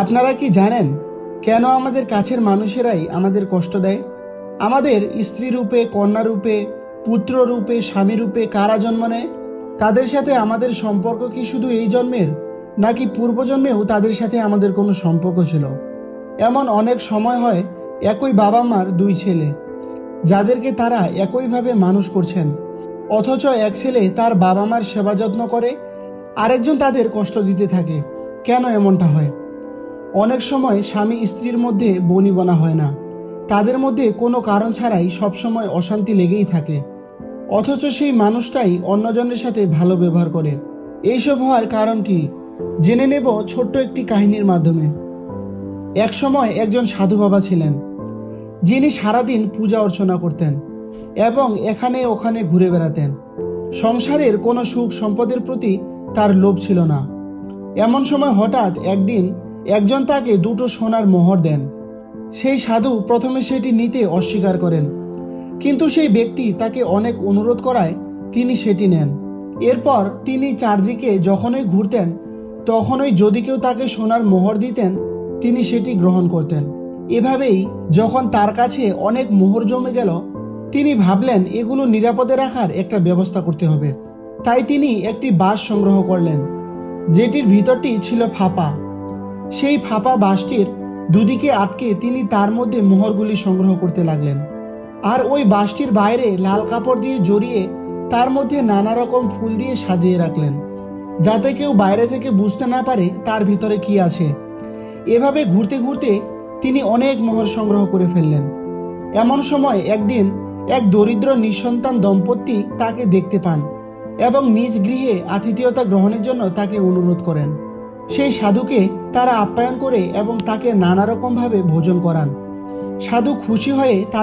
আপনারা কি জানেন কেন আমাদের কাছের মানুষেরাই আমাদের কষ্ট দেয়? আমাদের স্ত্রী রূপে, কন্যা রূপে, পুত্র রূপে, স্বামী রূপে কারা জন্ম নেয়? তাদের সাথে আমাদের সম্পর্ক কি শুধু এই জন্মের, নাকি পূর্বজন্মেও তাদের সাথে আমাদের কোনো সম্পর্ক ছিল? এমন অনেক সময় হয় একই বাবা মার দুই ছেলে, যাদেরকে তারা একইভাবে মানুষ করছেন। অথচ এক ছেলে তার বাবা মার সেবা যত্ন করে, আরেকজন তাদের কষ্ট দিতে থাকে। কেন এমনটা হয়? অনেক সময় স্বামী স্ত্রীর মধ্যে বনিবনা হয় না। তাদের মধ্যে কোনো কারণ ছাড়াই সবসময় অশান্তি লেগেই থাকে। অথচ সেই মানুষটাই অন্যজনের সাথে ভালো ব্যবহার করে। এইসব হওয়ার কারণ কি? জেনে নেব ছোট্ট একটি কাহিনীর মাধ্যমে। এক সময় একজন সাধু বাবা ছিলেন। যিনি সারাদিন পূজা অর্চনা করতেন এবং এখানে ওখানে ঘুরে বেড়াতেন। সংসারের কোনো সুখ সম্পদের প্রতি তার লোভ ছিল না। এমন সময় হঠাৎ একদিন একজন তাকে দুটো সোনার মোহর দেন। সেই সাধু প্রথমে সেটি নিতে অস্বীকার করেন। কিন্তু সেই ব্যক্তি তাকে অনেক অনুরোধ করায় তিনি সেটি নেন। এরপর তিনি চারদিকে যখনই ঘুরতেন, তখনই যদি কেউ তাকে সোনার মোহর দিতেন, তিনি সেটি গ্রহণ করতেন। এভাবেই যখন তার কাছে অনেক মোহর জমে গেল, তিনি ভাবলেন এগুলো নিরাপদে রাখার একটা ব্যবস্থা করতে হবে। তাই তিনি একটি বাস সংগ্রহ করলেন, যেটির ভিতরটি ছিল ফাঁপা। সেই ফাঁপা বাসটির দুদিকে আটকে তিনি তার মধ্যে মোহরগুলি সংগ্রহ করতে লাগলেন। আর ওই বাসটির বাইরে লাল কাপড় দিয়ে জড়িয়ে তার মধ্যে নানা রকম ফুল দিয়ে সাজিয়ে রাখলেন, যাতে কেউ বাইরে থেকে বুঝতে না পারে তার ভিতরে কি আছে। এভাবে ঘুরতে ঘুরতে তিনি অনেক মোহর সংগ্রহ করে ফেললেন। এমন সময় একদিন এক দরিদ্র নিঃসন্তান দম্পতি তাকে দেখতে পান এবং নিজ গৃহে আতিথেয়তা গ্রহণের জন্য তাকে অনুরোধ করেন। সেই সাধুকে তারা আপ্যায়ন করে এবং তাকে নানা রকমভাবে ভোজন করান। সাধু খুশি হয়ে তা